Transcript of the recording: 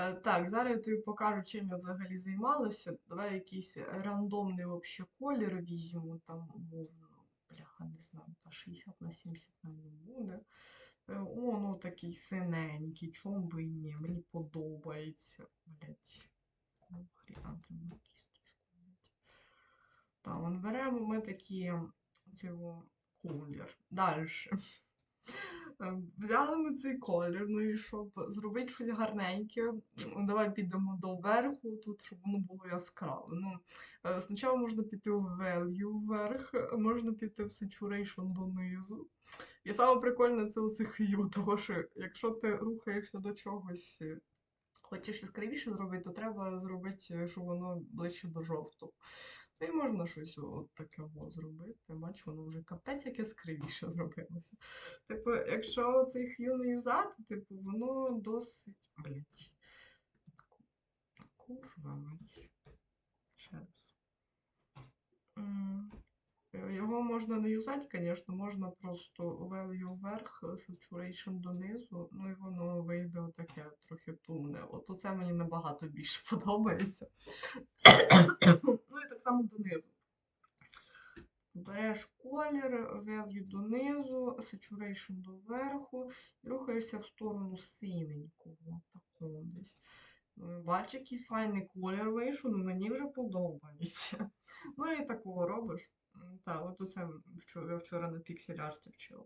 Е, Так, зараз я тобі покажу, чим я взагалі займалася. Давай якийсь рандомний вообще колір візьму, там, умовно, бляха, не знаю, та 60 на 70 на не буде. О, ну такий синенький, чому би і ні, мені подобається. Блять. Хріна треба кісточку. Так, вон беремо ми такі цього колір. Далі. Взяли ми цей колір, ну і щоб зробити щось гарненьке, давай підемо до верху, тут, щоб воно було яскраве. Ну, е, спочатку можна піти в value вверх, можна піти в saturation донизу. І саме прикольне це оце hue, тому що якщо ти рухаєшся до чогось, е, хочеш яскравіше зробити, то треба зробити, е, щоб воно ближче до жовтого. Ну і можна щось от таке зробити. Бач, воно вже капець як яскравіше зробилося. Типу, якщо цей хью не юзати, типу, воно досить. Блять. Курва мать. Ще раз. Е, Його можна не юзати, звісно, можна просто value вверх, saturation донизу, ну і воно вийде таке трохи тумне. От оце мені набагато більше подобається. Так само донизу. Береш колір, value донизу, saturation доверху і рухаєшся в сторону синенького, такого десь. Ну, Бач, який файний колір вийшов, ну мені вже подобається. Ну і такого робиш. М, Та, от оце я вчора на піксель вчила.